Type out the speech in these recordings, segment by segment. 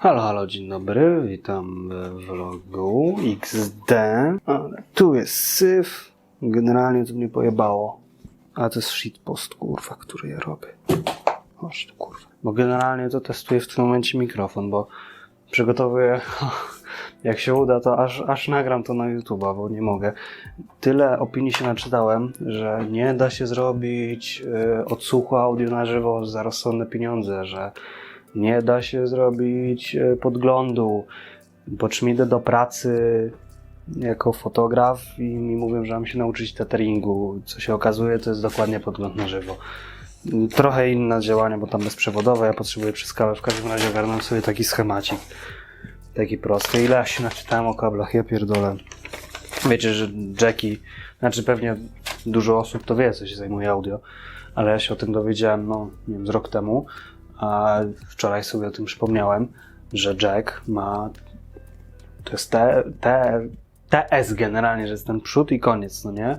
Halo, halo, dzień dobry, witam w vlogu XD. Ale tu jest syf. Generalnie to mnie pojebało. A to jest shitpost, kurwa, który ja robię. Chodź tu, kurwa. Bo generalnie to testuję w tym momencie mikrofon, bo przygotowuję... Jak się uda, to aż, aż nagram to na YouTube'a, bo nie mogę. Tyle opinii się naczytałem, że nie da się zrobić y, odsłuchu audio na żywo za rozsądne pieniądze, że nie da się zrobić e, podglądu. Po czym idę do pracy jako fotograf i mi mówią, że mam się nauczyć tetheringu. Co się okazuje, to jest dokładnie podgląd na żywo. Trochę inne działania, bo tam bezprzewodowe, ja potrzebuję przez kawę. W każdym razie ogarnąłem sobie taki schemacik. Taki prosty. Ile ja się naczytałem o kablach, ja pierdolę. Wiecie, że Jackie, znaczy pewnie dużo osób to wie, co się zajmuje audio, ale ja się o tym dowiedziałem, no, nie wiem, z rok temu. A wczoraj sobie o tym przypomniałem, że Jack ma. To jest T, T, TS generalnie, że jest ten przód i koniec, no nie?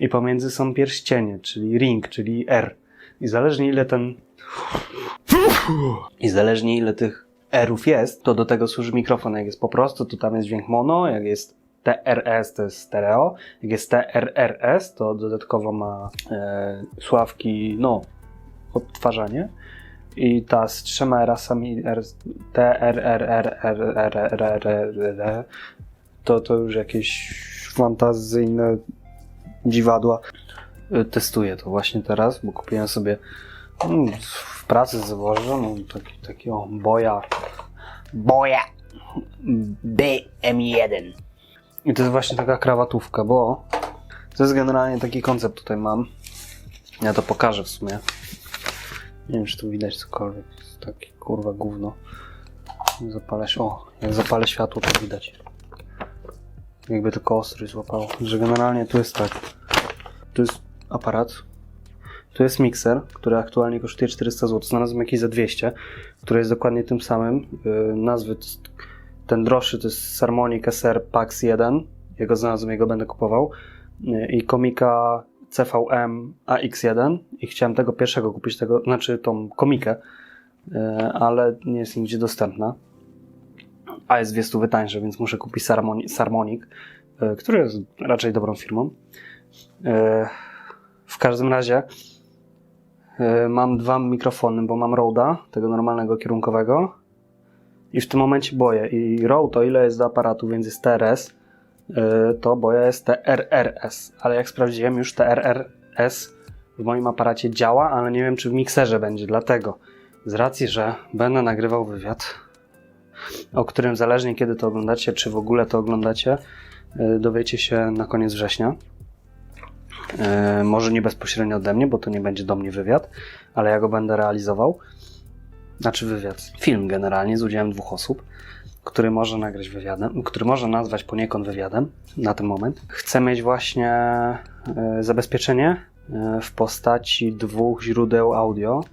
I pomiędzy są pierścienie, czyli ring, czyli R. I zależnie ile ten. I zależnie ile tych R-ów jest, to do tego służy mikrofon. Jak jest po prostu, to tam jest dźwięk mono, jak jest TRS to jest stereo, jak jest TRRS, to dodatkowo ma e, sławki, no, odtwarzanie. I ta z trzema rasami T, R, R, R, R, R, R, R, R, R, to, to już jakieś fantazyjne dziwadła. Y, Testuję to właśnie teraz, bo kupiłem sobie mm, w pracy zwożę no, taki, taki o, boja. Boja BM1. I to jest właśnie taka krawatówka, bo to jest generalnie taki koncept tutaj mam. Ja to pokażę w sumie. Nie wiem, czy tu widać cokolwiek. Jest takie kurwa gówno. Zapalę się. O, jak zapalę światło, to widać. Jakby tylko ostrość złapało. Że generalnie tu jest tak. Tu jest aparat. Tu jest mikser, który aktualnie kosztuje 400 zł. Znalazłem jakiś za 200, który jest dokładnie tym samym. Yy, nazwy ten droższy to jest Harmonic SR Pax 1. Jego znalazłem, jego będę kupował. Yy, I komika CVM AX1 i chciałem tego pierwszego kupić, tego, znaczy tą komikę, e, ale nie jest nigdzie dostępna. A jest dwie stówy tańsze, więc muszę kupić Sarmoni- Sarmonic, e, który jest raczej dobrą firmą. E, W każdym razie mam dwa mikrofony, bo mam Rode'a, tego normalnego kierunkowego i w tym momencie boję. I Rode, o ile jest do aparatu, więc jest TRS, e, to boja jest TRRS, ale jak sprawdziłem, już TRRS w moim aparacie działa, ale nie wiem, czy w mikserze będzie, dlatego z racji, że będę nagrywał wywiad, o którym zależnie kiedy to oglądacie, czy w ogóle to oglądacie, e, dowiecie się na koniec września. E, Może nie bezpośrednio ode mnie, bo to nie będzie do mnie wywiad, ale ja go będę realizował. Znaczy wywiad, film generalnie z udziałem dwóch osób który może nagrać wywiadem, który może nazwać poniekąd wywiadem na ten moment. Chcę mieć właśnie e, zabezpieczenie e, w postaci dwóch źródeł audio.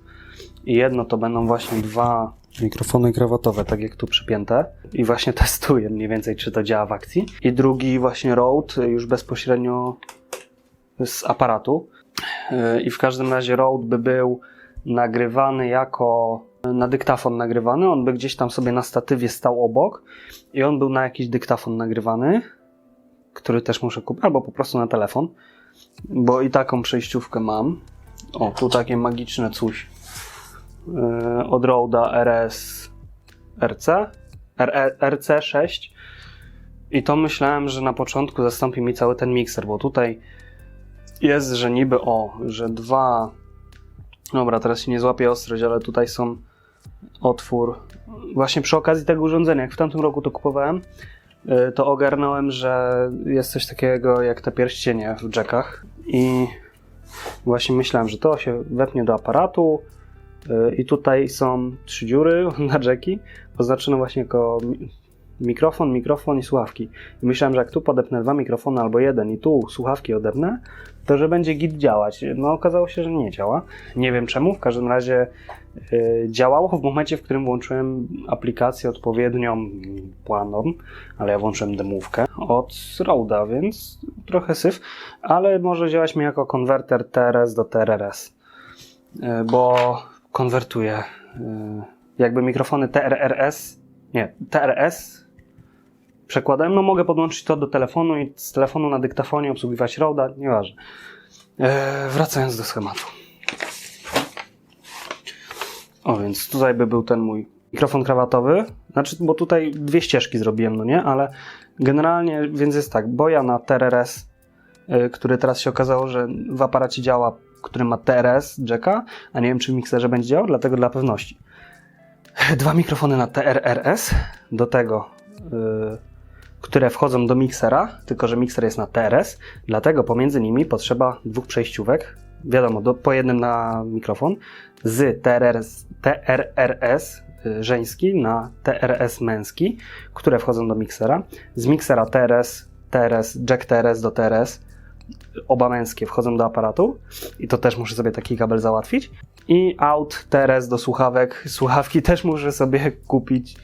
I jedno to będą właśnie dwa mikrofony krawatowe, tak jak tu przypięte. I właśnie testuję mniej więcej, czy to działa w akcji. I drugi właśnie Rode, e, już bezpośrednio z aparatu. I w każdym razie Rode by był nagrywany jako na dyktafon nagrywany. On by gdzieś tam sobie na statywie stał obok i on był na jakiś dyktafon nagrywany, który też muszę kupić, albo po prostu na telefon, bo i taką przejściówkę mam. O, tu takie magiczne coś yy, od Rode'a RS RC RE, RC6 i to myślałem, że na początku zastąpi mi cały ten mikser, bo tutaj jest, że niby o, że dwa Dobra, teraz się nie złapię ostrość, ale tutaj są otwór. Właśnie przy okazji tego urządzenia, jak w tamtym roku to kupowałem, y, to ogarnąłem, że jest coś takiego jak te pierścienie w jackach i właśnie myślałem, że to się wepnie do aparatu y, i tutaj są trzy dziury na jacki, oznaczone właśnie jako mikrofon, mikrofon i słuchawki. I myślałem, że jak tu podepnę dwa mikrofony albo jeden i tu słuchawki odepnę, to że będzie git działać. No okazało się, że nie działa. Nie wiem czemu, w każdym razie y, działało w momencie, w którym włączyłem aplikację odpowiednią planą, ale ja włączyłem demówkę od Rode'a, więc trochę syf, ale może działać mi jako konwerter TRS do TRRS, y, bo konwertuję y, jakby mikrofony TRRS nie, TRS przekładałem, no mogę podłączyć to do telefonu i z telefonu na dyktafonie obsługiwać Roda, nieważne. Eee, wracając do schematu. O, więc tutaj by był ten mój mikrofon krawatowy. Znaczy, bo tutaj dwie ścieżki zrobiłem, no nie? Ale generalnie, więc jest tak, boja na TRS, y, który teraz się okazało, że w aparacie działa, który ma TRS jacka, a nie wiem, czy w mikserze będzie działał, dlatego dla pewności. Dwa mikrofony na TRRS, do tego, y, które wchodzą do miksera, tylko że mikser jest na TRS, dlatego pomiędzy nimi potrzeba dwóch przejściówek, wiadomo, do, po jednym na mikrofon, z TRRS, TRRS y, żeński na TRS męski, które wchodzą do miksera. Z miksera TRS, TRS, jack TRS do TRS, oba męskie wchodzą do aparatu i to też muszę sobie taki kabel załatwić. I out TRS do słuchawek. Słuchawki też muszę sobie kupić,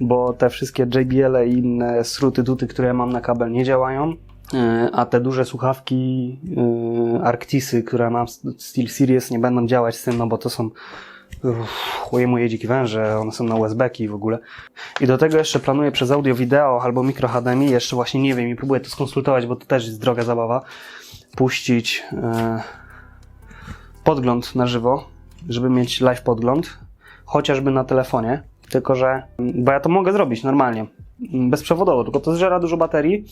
bo te wszystkie JBL i inne sruty duty, które mam na kabel nie działają. Yy, A te duże słuchawki yy, Arctisy, które mam Steel Series nie będą działać z tym, no bo to są chuje moje dziki węże, one są na USB-ki w ogóle. I do tego jeszcze planuję przez audio wideo albo micro HDMI, jeszcze właśnie nie wiem i próbuję to skonsultować, bo to też jest droga zabawa, puścić e, podgląd na żywo, żeby mieć live podgląd, chociażby na telefonie, tylko że, bo ja to mogę zrobić normalnie, bezprzewodowo, tylko to zżera dużo baterii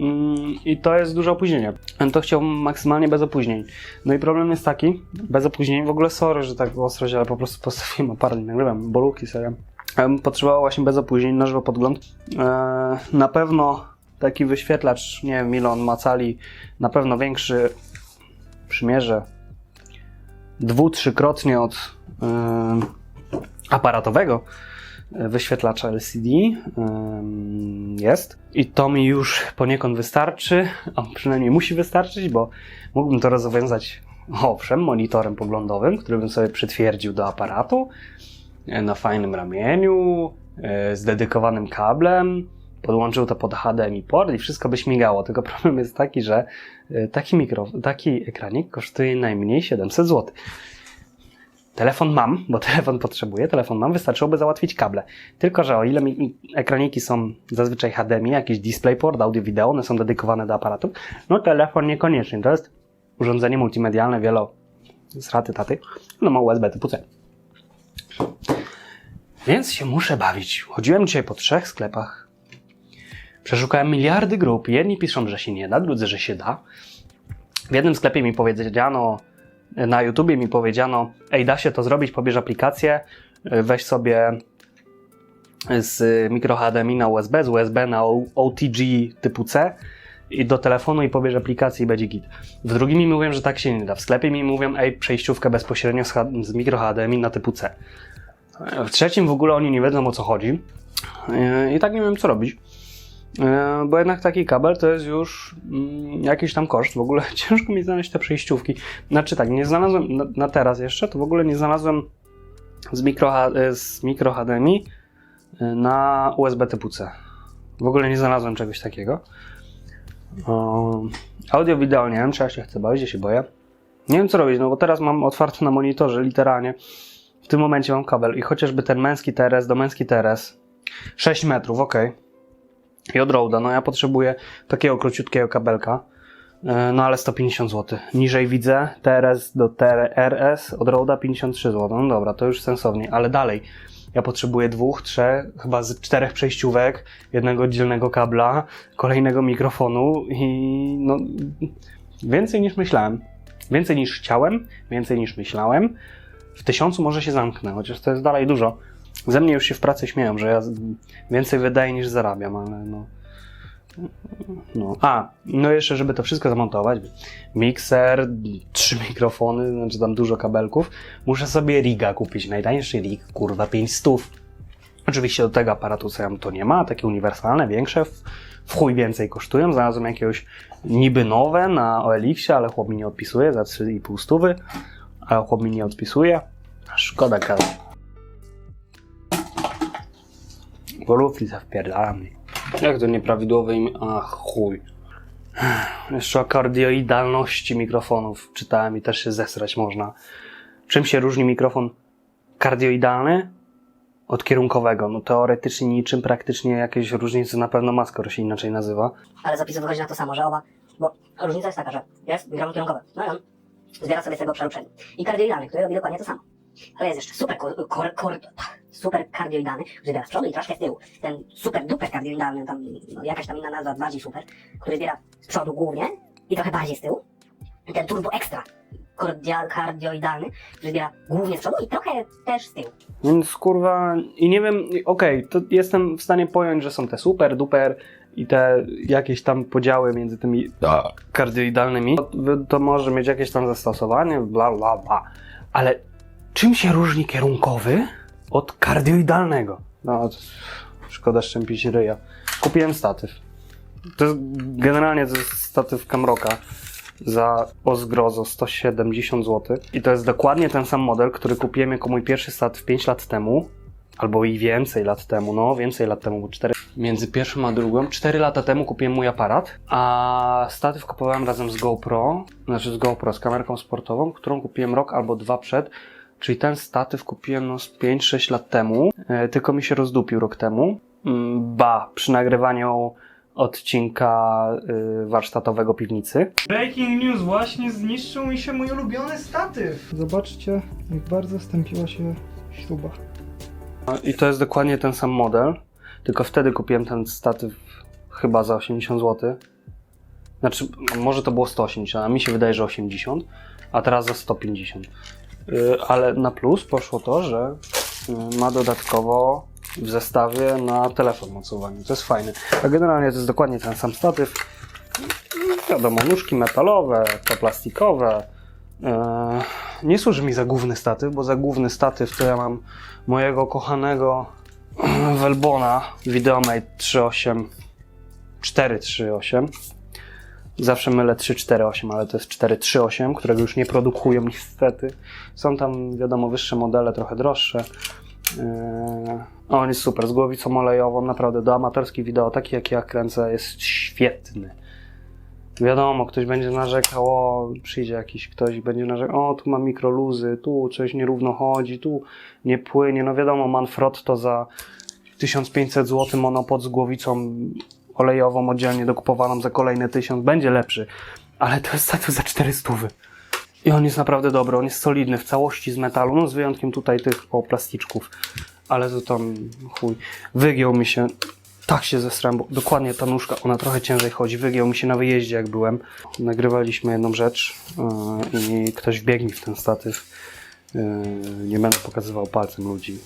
mm, i to jest duże opóźnienie. To chciał maksymalnie bez opóźnień. No i problem jest taki, bez opóźnień, w ogóle sorry, że tak ostro się, ale po prostu postawiłem aparat i nagrywam, bolówki sobie. Ja bym potrzebował właśnie bez opóźnień na żywo podgląd. Eee, na pewno taki wyświetlacz, nie wiem ile on ma cali, na pewno większy przymierze dwu, trzykrotnie od em, aparatowego e, wyświetlacza LCD em, jest. I to mi już poniekąd wystarczy, a przynajmniej musi wystarczyć, bo mógłbym to rozwiązać owszem, monitorem poglądowym, który bym sobie przytwierdził do aparatu e, na fajnym ramieniu, e, z dedykowanym kablem, podłączył to pod HDMI port i wszystko by śmigało. Tylko problem jest taki, że e, taki, mikro, taki ekranik kosztuje najmniej 700 zł. Telefon mam, bo telefon potrzebuję, telefon mam, wystarczyłoby załatwić kable. Tylko, że o ile mi ekraniki są zazwyczaj HDMI, jakiś DisplayPort, audio, wideo, one są dedykowane do aparatów, no telefon niekoniecznie. To jest urządzenie multimedialne, wielo z raty taty, no ma USB typu C. Więc się muszę bawić. Chodziłem dzisiaj po trzech sklepach. Przeszukałem miliardy grup. Jedni piszą, że się nie da, drudzy, że się da. W jednym sklepie mi powiedziano, na YouTubie mi powiedziano, ej, da się to zrobić, pobierz aplikację, weź sobie z mikro HDMI na USB, z USB na OTG typu C i do telefonu i pobierz aplikację i będzie git. W drugim mi mówią, że tak się nie da. W sklepie mi mówią, ej, przejściówkę bezpośrednio z, z mikro HDMI na typu C. W trzecim w ogóle oni nie wiedzą o co chodzi. I tak nie wiem co robić. Yy, Bo jednak taki kabel to jest już mm, jakiś tam koszt. W ogóle ciężko mi znaleźć te przejściówki. Znaczy tak, nie znalazłem na, teraz jeszcze, to w ogóle nie znalazłem z mikro, yy, z mikro HDMI yy, na USB typu C. W ogóle nie znalazłem czegoś takiego. Audio, wideo, nie wiem, czy ja się chcę bawić, ja się boję. Nie wiem co robić, no bo teraz mam otwarte na monitorze, literalnie. W tym momencie mam kabel i chociażby ten męski TRS do męski TRS 6 metrów, ok. I od Roda, no ja potrzebuję takiego króciutkiego kabelka, e, no ale 150 zł. Niżej widzę TRS do TRS od Roda 53 zł. No dobra, to już sensownie, ale dalej. Ja potrzebuję dwóch, trzech, chyba z czterech przejściówek, jednego oddzielnego kabla, kolejnego mikrofonu i no więcej niż myślałem. Więcej niż chciałem, więcej niż myślałem. W tysiącu może się zamknę, chociaż to jest dalej dużo. Ze mnie już się w pracy śmieją, że ja więcej wydaję niż zarabiam, ale no. No. A, no jeszcze, żeby to wszystko zamontować, mikser, trzy mikrofony, znaczy tam dużo kabelków, muszę sobie riga kupić. Najtańszy rig, kurwa, 500. Oczywiście do tego aparatu co ja to nie ma, takie uniwersalne, większe, w chuj więcej kosztują. Znalazłem jakiegoś niby nowe na OLX-ie, ale chłop mi nie odpisuje za 3,5 stówy, ale chłop mi nie odpisuje. Szkoda kasy. Golówki zawpierdala mnie. Jak to nieprawidłowe imię? Ach, chuj. Jeszcze o kardioidalności mikrofonów czytałem i też się zesrać można. Czym się różni mikrofon kardioidalny od kierunkowego. No teoretycznie niczym, praktycznie jakieś różnicy na pewno ma, skoro się inaczej nazywa. ale zapisy wychodzi na to samo, że oba, bo różnica jest taka, że jest kierunek kierunkowy, no i on zbiera sobie z tego obszaru przedni. I kardioidalny, który robi dokładnie to samo. Ale jest jeszcze super, kor, kor, kor, super kardioidalny, który zbiera z przodu i troszkę z tyłu. Ten super duper kardioidalny, tam no, jakaś tam inna nazwa, bardziej super, który zbiera z przodu głównie i trochę bardziej z tyłu. I ten turbo extra kardia, kardioidalny, który zbiera głównie z przodu i trochę też z tyłu. Więc kurwa, i nie wiem, okej, to jestem w stanie pojąć, że są te super, duper i te jakieś tam podziały między tymi kardioidalnymi. To, to może mieć jakieś tam zastosowanie, bla bla bla. Ale czym się różni kierunkowy od kardioidalnego? No, to szkoda szczępić ryja. Kupiłem statyw. To jest generalnie to jest statyw za o zgrozo 170 zł. I to jest dokładnie ten sam model, który kupiłem jako mój pierwszy statyw 5 lat temu. Albo i więcej lat temu, no więcej lat temu, bo 4. Między pierwszym a drugą, 4 lata temu kupiłem mój aparat, a statyw kupowałem razem z GoPro, znaczy z GoPro, z kamerką sportową, którą kupiłem rok albo dwa przed. Czyli ten statyw kupiłem no z 5-6 lat temu, e, tylko mi się rozdupił rok temu. Mm, Ba, przy nagrywaniu odcinka y, warsztatowego piwnicy. Breaking news, właśnie zniszczył mi się mój ulubiony statyw. Zobaczcie, jak bardzo stępiła się śruba. No I to jest dokładnie ten sam model, tylko wtedy kupiłem ten statyw chyba za 80 zł. Znaczy, może to było 180, a mi się wydaje, że 80, a teraz za 150. Yy, Ale na plus poszło to, że yy, ma dodatkowo w zestawie na telefon mocowanie. To jest fajne. A generalnie to jest dokładnie ten sam statyw. Wiadomo, nóżki metalowe, to plastikowe. Eee, nie służy mi za główny statyw, bo za główny statyw to ja mam mojego kochanego Velbona Videomate 3.8 4.3.8 Zawsze mylę 3.4.8, ale to jest 4.3.8, którego już nie produkują niestety. Są tam, wiadomo, wyższe modele, trochę droższe. Eee, on jest super, z głowicą olejową, naprawdę do amatorskich wideo, taki jak ja kręcę, jest świetny. Wiadomo, ktoś będzie narzekał, o, przyjdzie jakiś ktoś i będzie narzekał, o, tu ma mikroluzy, tu coś nierówno chodzi, tu nie płynie. No wiadomo, Manfrotto za 1500 zł monopod z głowicą olejową oddzielnie dokupowaną za kolejne 1000 będzie lepszy, ale to jest status za 400. I on jest naprawdę dobry, on jest solidny w całości z metalu, no z wyjątkiem tutaj tych o plasticzków, ale to tam chuj. Wygiął mi się, tak się zesrałem, bo dokładnie ta nóżka, ona trochę ciężej chodzi, wygiął mi się na wyjeździe jak byłem. Nagrywaliśmy jedną rzecz yy, i ktoś wbiegł w ten statyw. Yy, nie będę pokazywał palcem ludzi.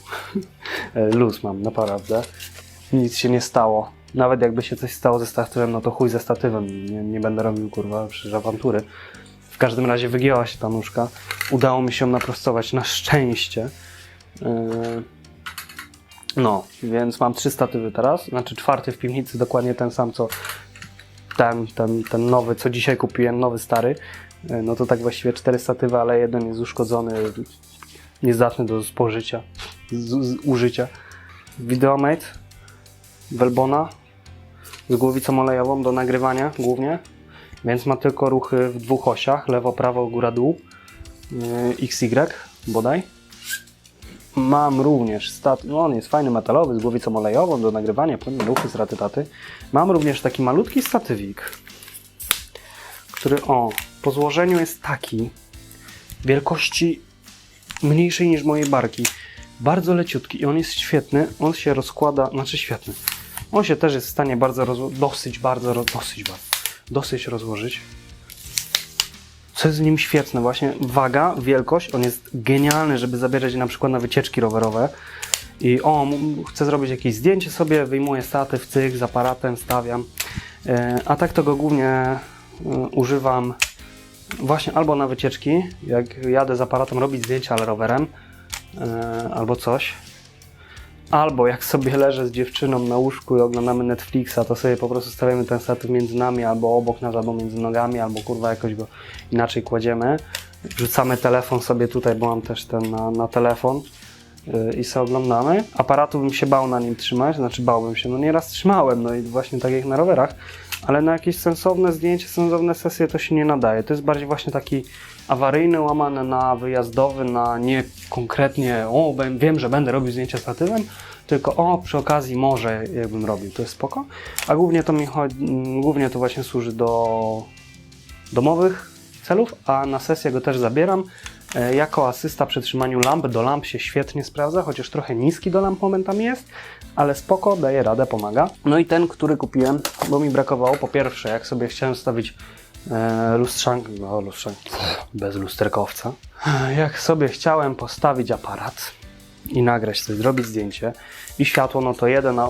Yy, Luz mam, naprawdę. Nic się nie stało. Nawet jakby się coś stało ze statywem, no to chuj ze statywem. Nie, nie będę robił kurwa przecież awantury. W każdym razie wygięła się ta nóżka. Udało mi się ją naprostować na szczęście. Yy, no, więc mam trzy statywy teraz. Znaczy czwarty w piwnicy, dokładnie ten sam co ten, ten, ten nowy, co dzisiaj kupiłem, nowy stary. Yy, No to tak właściwie cztery statywy, ale jeden jest uszkodzony, niezdatny do spożycia, z, z użycia. Videomate Velbona z głowicą olejową do nagrywania głównie, więc ma tylko ruchy w dwóch osiach, lewo, prawo, góra, dół, yy, XY bodaj. Mam również stat, no on jest fajny metalowy z głowicą olejową do nagrywania, płynne ruchy z ratytaty. Mam również taki malutki statywik, który o, po złożeniu jest taki, wielkości mniejszej niż moje barki. Bardzo leciutki i on jest świetny. On się rozkłada, znaczy świetny. On się też jest w stanie bardzo dosyć bardzo, dosyć bardzo, dosyć rozłożyć. Co jest w nim świetne, właśnie waga, wielkość, on jest genialny, żeby zabierać na przykład na wycieczki rowerowe. I o, chcę zrobić jakieś zdjęcie sobie, wyjmuję statyw, cyk, z aparatem, stawiam. E, A tak to go głównie e, używam właśnie albo na wycieczki, jak jadę z aparatem robić zdjęcia, ale rowerem, e, albo coś. Albo jak sobie leżę z dziewczyną na łóżku i oglądamy Netflixa, to sobie po prostu stawiamy ten statyw między nami, albo obok nas, albo między nogami, albo kurwa jakoś go inaczej kładziemy. Wrzucamy telefon sobie tutaj, bo mam też ten na, na telefon yy, i sobie oglądamy. Aparatu bym się bał na nim trzymać, znaczy bałbym się, no nieraz trzymałem, no i właśnie tak jak na rowerach, ale na jakieś sensowne zdjęcie, sensowne sesje to się nie nadaje. To jest bardziej właśnie taki awaryjny, łamany na wyjazdowy, na nie konkretnie, o, wiem, że będę robił zdjęcia statywem, tylko o, przy okazji może jakbym robił, to jest spoko. A głównie to mi chodzi, mm, głównie to właśnie służy do domowych celów, a na sesję go też zabieram. E, Jako asysta przy trzymaniu lamp, do lamp się świetnie sprawdza, chociaż trochę niski do lamp momentami jest, ale spoko, daje radę, pomaga. No i ten, który kupiłem, bo mi brakowało, po pierwsze, jak sobie chciałem stawić e, no lustrzankę, bez lusterkowca, jak sobie chciałem postawić aparat i nagrać sobie, zrobić zdjęcie i światło, no to jeden,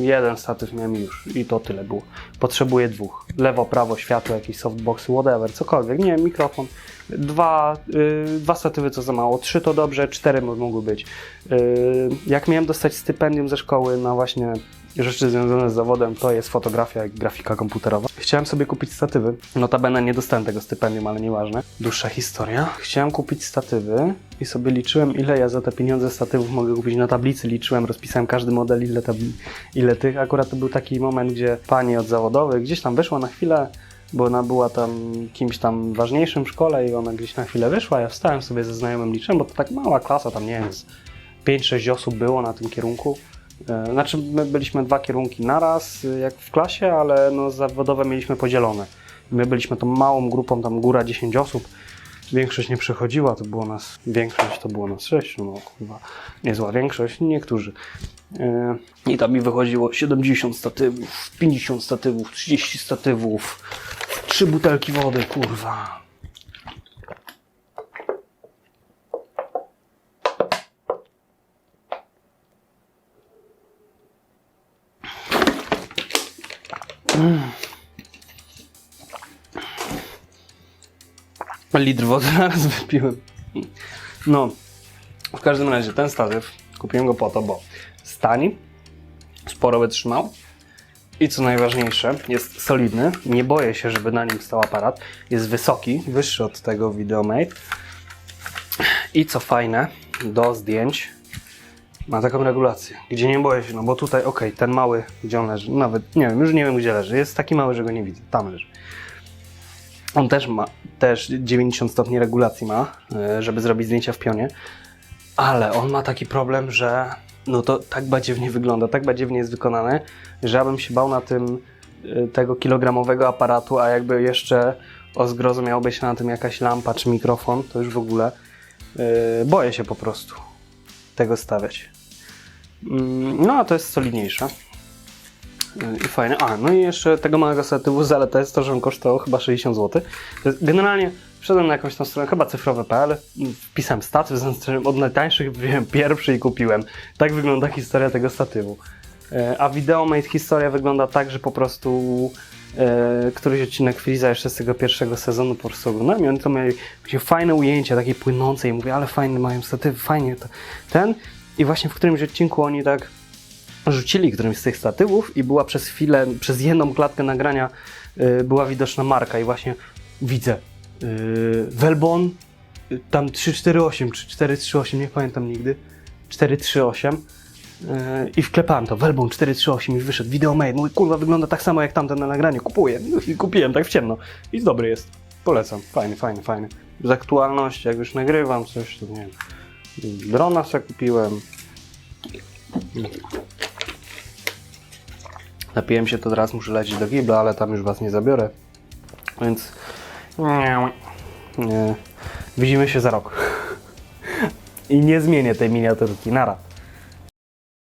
jeden statyw miałem już i to tyle było. Potrzebuję dwóch. Lewo, prawo, światło, jakieś softboxy, whatever, cokolwiek. Nie, mikrofon. Dwa, y, dwa statywy to za mało, trzy to dobrze, cztery mo- mogły być. Y, jak miałem dostać stypendium ze szkoły na właśnie rzeczy związane z zawodem, to jest fotografia i grafika komputerowa. Chciałem sobie kupić statywy. Notabene nie dostałem tego stypendium, ale nieważne. Dłuższa historia. Chciałem kupić statywy i sobie liczyłem, ile ja za te pieniądze statywów mogę kupić. Na tablicy liczyłem, rozpisałem każdy model, ile, tabli- ile tych. Akurat to był taki moment, gdzie pani od zawodowych gdzieś tam wyszła na chwilę, bo ona była tam kimś tam ważniejszym w szkole i ona gdzieś na chwilę wyszła. Ja wstałem sobie ze znajomym liczyłem, bo to tak mała klasa, tam nie wiem, z 5-6 osób było na tym kierunku. E, Znaczy, my byliśmy dwa kierunki naraz, y, jak w klasie, ale no, zawodowe mieliśmy podzielone. My byliśmy tą małą grupą, tam góra 10 osób. Większość nie przychodziła, to było nas, większość to było nas 6, no kurwa, niezła większość, niektórzy. E, I tam mi wychodziło 70 statywów, 50 statywów, 30 statywów, trzy butelki wody, kurwa. Litr wody naraz wypiłem. No, w każdym razie ten statyw kupiłem go po to, bo stani, sporo wytrzymał i co najważniejsze, jest solidny. Nie boję się, żeby na nim stał aparat. Jest wysoki, wyższy od tego Videomate. I co fajne, do zdjęć ma taką regulację, gdzie nie boję się, no bo tutaj, ok, ten mały, gdzie on leży, nawet nie wiem, już nie wiem gdzie leży, jest taki mały, że go nie widzę, tam leży. On też ma, też 90 stopni regulacji ma, e, żeby zrobić zdjęcia w pionie, ale on ma taki problem, że no to tak badziewnie wygląda, tak badziewnie jest wykonane, że ja bym się bał na tym y, tego kilogramowego aparatu, a jakby jeszcze o zgrozo miałoby się na tym jakaś lampa czy mikrofon, to już w ogóle y, boję się po prostu tego stawiać. Mm, No a to jest solidniejsze. I fajne. A, no i jeszcze tego małego statywu zaleta jest to, że on kosztował chyba 60 zł. Generalnie wszedłem na jakąś tam stronę, chyba cyfrowe.pl, wpisałem statyw, zaznaczyłem od najtańszych, wybrałem pierwszy i kupiłem. Tak wygląda historia tego statywu. E, A Videomate historia wygląda tak, że po prostu e, któryś odcinek Freeza jeszcze z tego pierwszego sezonu po prostu oglądałem i oni to mieli fajne ujęcia, takie płynące i mówię, ale fajne mają statywy, fajnie to, ten. I właśnie w którymś odcinku oni tak rzucili którymś z tych statywów i była przez chwilę, przez jedną klatkę nagrania y, była widoczna marka i właśnie widzę y, Velbon y, tam 348 czy 438, nie pamiętam nigdy 438 y, i wklepałem to, Velbon 438 i wyszedł, Videomate, mówię, kurwa wygląda tak samo jak tamten na nagraniu, kupuję. I kupiłem tak w ciemno. I dobry jest, polecam, fajny, fajny, fajny. Z aktualności, jak już nagrywam coś, to nie wiem drona sobie kupiłem Napiłem się, to teraz muszę lecieć do Gibla, ale tam już Was nie zabiorę. Więc nie. widzimy się za rok. I nie zmienię tej miniaturki. Nara.